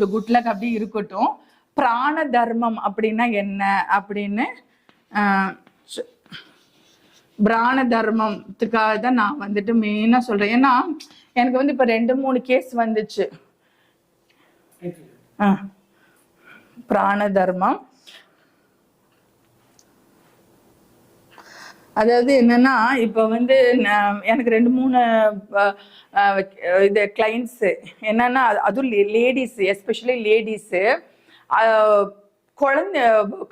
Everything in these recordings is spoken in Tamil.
இருக்கட்டும் குட் லக் அப்படி இருக்கட்டும். பிராண தர்மம் அப்படின்னா என்ன? அப்படின்னு பிராண தர்மத்துக்காக தான் நான் வந்துட்டு மெயினாக சொல்கிறேன் ஏன்னா எனக்கு வந்து இப்போ ரெண்டு மூணு கேஸ் வந்துச்சு. பிராண தர்மம் அதாவது என்னன்னா இப்போ வந்து நான் எனக்கு ரெண்டு மூணு இது கிளைண்ட்ஸு என்னன்னா அதுவும் லேடிஸு எஸ்பெஷலி லேடிஸு குழந்தை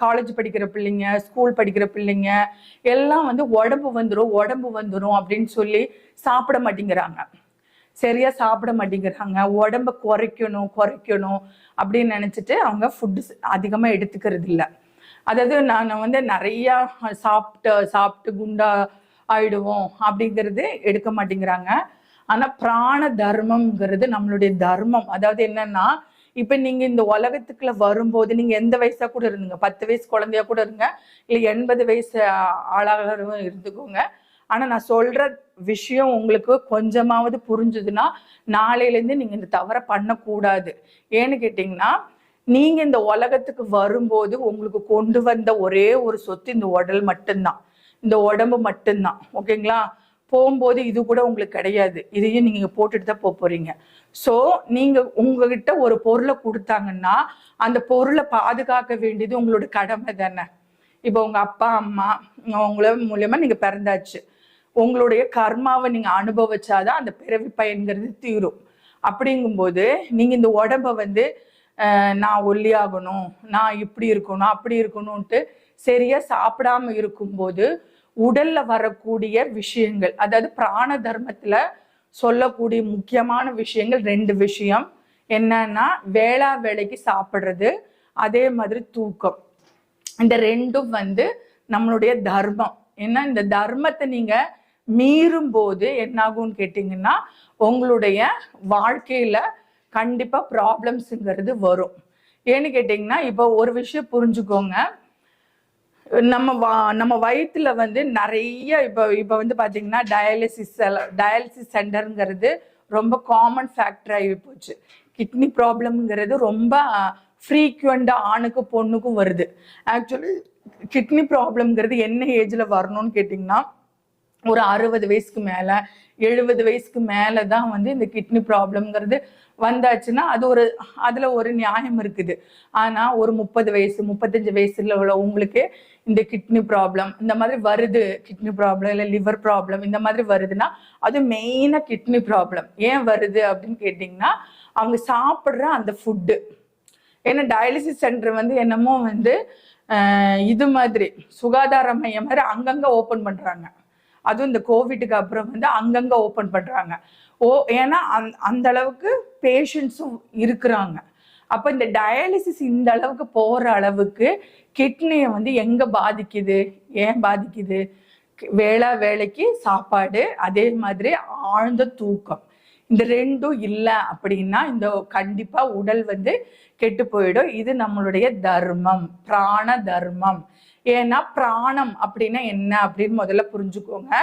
காலேஜ் படிக்கிற பிள்ளைங்க ஸ்கூல் படிக்கிற பிள்ளைங்க எல்லாம் வந்து உடம்பு வந்துடும் உடம்பு வந்துடும் அப்படின்னு சொல்லி சாப்பிட மாட்டேங்கிறாங்க. சரியாக சாப்பிட மாட்டேங்கிறாங்க. உடம்ப குறைக்கணும் குறைக்கணும் அப்படின்னு நினச்சிட்டு அவங்க ஃபுட்டு அதிகமாக எடுத்துக்கிறது இல்லை அதாவது நான் வந்து நிறையா சாப்பிட்டு சாப்பிட்டு குண்டா ஆயிடுவோம் அப்படிங்கிறது எடுக்க மாட்டேங்கிறாங்க. ஆனால் பிராண தர்மம்ங்கிறது நம்மளுடைய தர்மம். அதாவது என்னன்னா இப்போ நீங்கள் இந்த உலகத்துக்குள்ள வரும்போது நீங்கள் எந்த வயசாக கூட இருந்துங்க? பத்து வயசு குழந்தையா கூட இருங்க. இல்லை எண்பது வயசு ஆளாகவும் இருந்துக்கோங்க. ஆனால் நான் சொல்கிற விஷயம் உங்களுக்கு கொஞ்சமாவது புரிஞ்சுதுன்னா நாளையிலேருந்து நீங்கள் இந்த தவறை பண்ணக்கூடாது. ஏன்னு கேட்டிங்கன்னா நீங்க இந்த உலகத்துக்கு வரும்போது உங்களுக்கு கொண்டு வந்த ஒரே ஒரு சொத்து இந்த உடல் மட்டும்தான். இந்த உடம்பு மட்டும்தான். ஓகேங்களா? போகும்போது இது கூட உங்களுக்கு கிடையாது. இதையும் நீங்க போட்டுட்டு தான் போக போறீங்க. ஸோ நீங்க உங்ககிட்ட ஒரு பொருளை கொடுத்தாங்கன்னா அந்த பொருளை பாதுகாக்க வேண்டியது உங்களோட கடமை தானே. இப்போ உங்க அப்பா அம்மா உங்கள மூலியமா நீங்க பிறந்தாச்சு. உங்களுடைய கர்மாவை நீங்க அனுபவிச்சாதான் அந்த பிறவி பயன்கிறது தீரும். அப்படிங்கும்போது நீங்க இந்த உடம்ப வந்து நான் ஒல்லியாகணும் நான் இப்படி இருக்கணும் அப்படி இருக்கணும்ட்டு சரியா சாப்பிடாம இருக்கும்போது உடல்ல வரக்கூடிய விஷயங்கள் அதாவது பிராண தர்மத்துல சொல்லக்கூடிய முக்கியமான விஷயங்கள் ரெண்டு விஷயம். என்னன்னா வேளா வேலைக்கு சாப்பிட்றது அதே மாதிரி தூக்கம். இந்த ரெண்டும் வந்து நம்மளுடைய தர்மம். ஏன்னா இந்த தர்மத்தை நீங்க மீறும் போது என்னாகும்னு கேட்டிங்கன்னா உங்களுடைய வாழ்க்கையில கண்டிப்பாக ப்ராப்ளம்ஸுங்கிறது வரும். ஏன்னு கேட்டிங்கன்னா இப்போ ஒரு விஷயம் புரிஞ்சுக்கோங்க. நம்ம வா- நம்ம வயிற்றுல வந்து நிறைய இப்போ இப்போ வந்து பார்த்தீங்கன்னா டயாலிசிஸ் டயாலிசிஸ் சென்டருங்கிறது ரொம்ப காமன் ஃபேக்டர் ஆகி போச்சு. கிட்னி ப்ராப்ளம்ங்கிறது ரொம்ப ஃப்ரீக்குவெண்ட்டாக ஆணுக்கும் பொண்ணுக்கும் வருது. ஆக்சுவலி கிட்னி ப்ராப்ளம்ங்கிறது என்ன ஏஜில் வரணும்னு கேட்டிங்கன்னா ஒரு அறுபது வயசுக்கு மேலே எழுபது வயசுக்கு மேலே தான் வந்து இந்த கிட்னி ப்ராப்ளம்ங்கிறது வந்தாச்சுன்னா அது ஒரு அதில் ஒரு நியாயம் இருக்குது. ஆனால் ஒரு முப்பது வயசு முப்பத்தஞ்சு வயசுல உள்ள உங்களுக்கு இந்த கிட்னி ப்ராப்ளம் இந்த மாதிரி வருது கிட்னி ப்ராப்ளம் இல்லை லிவர் ப்ராப்ளம் இந்த மாதிரி வருதுன்னா அது மெயினாக கிட்னி ப்ராப்ளம் ஏன் வருது அப்படின்னு கேட்டிங்கன்னா அவங்க சாப்பிட்ற அந்த ஃபுட்டு ஏன்னா டயாலிசிஸ் சென்டர் வந்து என்னமோ வந்து இது மாதிரி சுகாதார மையம் மாதிரி அங்கங்கே ஓப்பன் பண்ணுறாங்க அதுவும் இந்த கோவிட்டுக்கு அப்புறம் வந்து அங்கங்கே ஓப்பன் பண்ணுறாங்க ஓ ஏன்னா அந் அந்த அளவுக்கு பேஷண்ட்ஸும் இருக்கிறாங்க. அப்போ இந்த டயாலிசிஸ் இந்த அளவுக்கு போகிற அளவுக்கு கிட்னியை வந்து எங்கே பாதிக்குது? ஏன் பாதிக்குது? வேளா வேலைக்கு சாப்பாடு அதே மாதிரி ஆழ்ந்த தூக்கம். இந்த ரெண்டும் இல்லை அப்படின்னா இந்த கண்டிப்பா உடல் வந்து கெட்டு போயிடும். இது நம்மளுடைய தர்மம் பிராண தர்மம். ஏன்னா பிராணம் அப்படின்னா என்ன அப்படின்னு முதல்ல புரிஞ்சுக்கோங்க.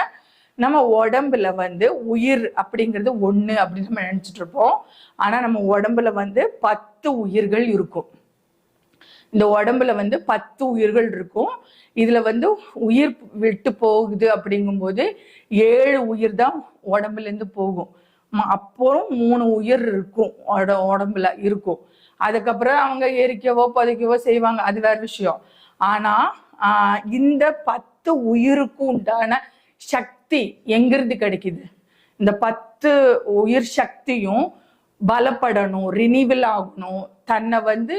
நம்ம உடம்புல வந்து உயிர் அப்படிங்கிறது ஒன்று அப்படின்னு நம்ம நினச்சிட்டு இருப்போம். ஆனால் நம்ம உடம்புல வந்து பத்து உயிர்கள் இருக்கும். இந்த உடம்புல வந்து பத்து உயிர்கள் இருக்கும். இதுல வந்து உயிர் விட்டு போகுது அப்படிங்கும்போது ஏழு உயிர் தான் உடம்புல இருந்து போகும். ம- அப்புறம் மூணு உயிர் இருக்கும். உட- உடம்புல இருக்கும். அதுக்கப்புறம் அவங்க எரிக்கவோ புதைக்கவோ செய்வாங்க. அது வேற விஷயம். ஆனா இந்த பத்து உயிருக்கும் உண்டான சக்தி எங்கிருந்து கிடைக்குது? இந்த பத்து உயிர் சக்தியும் பலப்படணும் ரினிவல் ஆகணும் தன்னை வந்து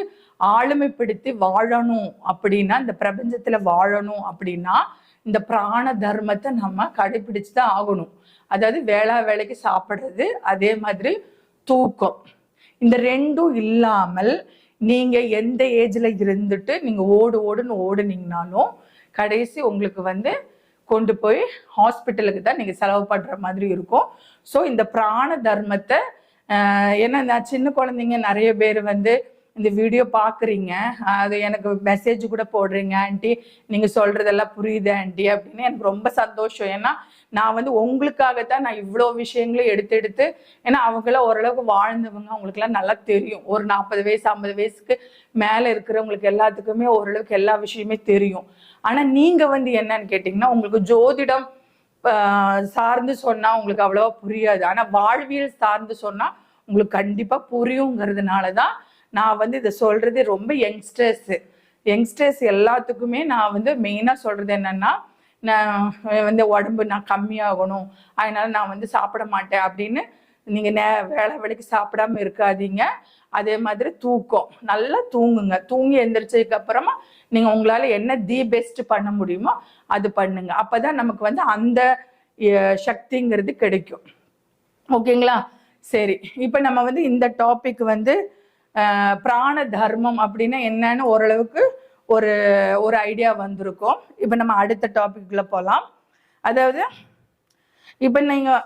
ஆளுமைப்படுத்தி வாழணும் அப்படின்னா இந்த பிரபஞ்சத்துல வாழணும் அப்படின்னா இந்த பிராண தர்மத்தை நம்ம கடைபிடிச்சு தான் ஆகணும். அதாவது வேளா வேலைக்கு சாப்பிடுறது அதே மாதிரி தூக்கம். இந்த ரெண்டும் இல்லாமல் நீங்கள் எந்த ஏஜில் இருந்துட்டு நீங்கள் ஓடு ஓடுன்னு ஓடுனீங்கனாலும் கடைசி உங்களுக்கு வந்து கொண்டு போய் ஹாஸ்பிட்டலுக்கு தான் நீங்கள் செலவு பண்ணுற மாதிரி இருக்கும். ஸோ இந்த பிராண தர்மத்தை ஏன்னா நான் சின்ன குழந்தைங்க நிறைய பேர் வந்து இந்த வீடியோ பார்க்குறீங்க அது எனக்கு மெசேஜ் கூட போடுறீங்க ஆண்டி நீங்கள் சொல்கிறதெல்லாம் புரியுது ஆண்டி அப்படின்னு எனக்கு ரொம்ப சந்தோஷம். ஏன்னா நான் வந்து உங்களுக்காகத்தான் நான் இவ்வளோ விஷயங்களும் எடுத்து எடுத்து ஏன்னா அவங்களாம் ஓரளவுக்கு வாழ்ந்தவங்க. அவங்களுக்குலாம் நல்லா தெரியும். ஒரு நாற்பது வயசு ஐம்பது வயசுக்கு மேலே இருக்கிறவங்களுக்கு எல்லாத்துக்குமே ஓரளவுக்கு எல்லா விஷயமே தெரியும். ஆனால் நீங்கள் வந்து என்னன்னு கேட்டிங்கன்னா உங்களுக்கு ஜோதிடம் சார்ந்து சொன்னால் உங்களுக்கு அவ்வளோவா புரியாது. ஆனால் வாழ்வியல் சார்ந்து சொன்னால் உங்களுக்கு கண்டிப்பாக புரியுங்கிறதுனால தான் நான் வந்து இதை சொல்கிறது ரொம்ப யங்ஸ்டர்ஸு யங்ஸ்டர்ஸ் எல்லாத்துக்குமே நான் வந்து மெயினாக சொல்கிறது என்னென்னா நான் வந்து உடம்பு நான் கம்மியாகணும். அதனால் நான் வந்து சாப்பிட மாட்டேன் அப்படின்னு நீங்கள் நே வேலை வேலைக்கு சாப்பிடாம இருக்காதீங்க. அதே மாதிரி தூக்கம். நல்லா தூங்குங்க. தூங்கி எந்திரிச்சதுக்கு அப்புறமா உங்களால் என்ன தி பெஸ்ட் பண்ண முடியுமோ அது பண்ணுங்க. அப்பதான் நமக்கு வந்து அந்த சக்திங்கிறது கிடைக்கும். ஓகேங்களா? சரி. இப்போ நம்ம வந்து இந்த டாபிக் வந்து பிராண தர்மம் அப்படின்னா என்னன்னு ஓரளவுக்கு ஒரு ஒரு ஐடியா வந்திருக்கும். இப்போ நம்ம அடுத்த டாபிக்ல போகலாம் அதாவது இப்போ நீங்கள்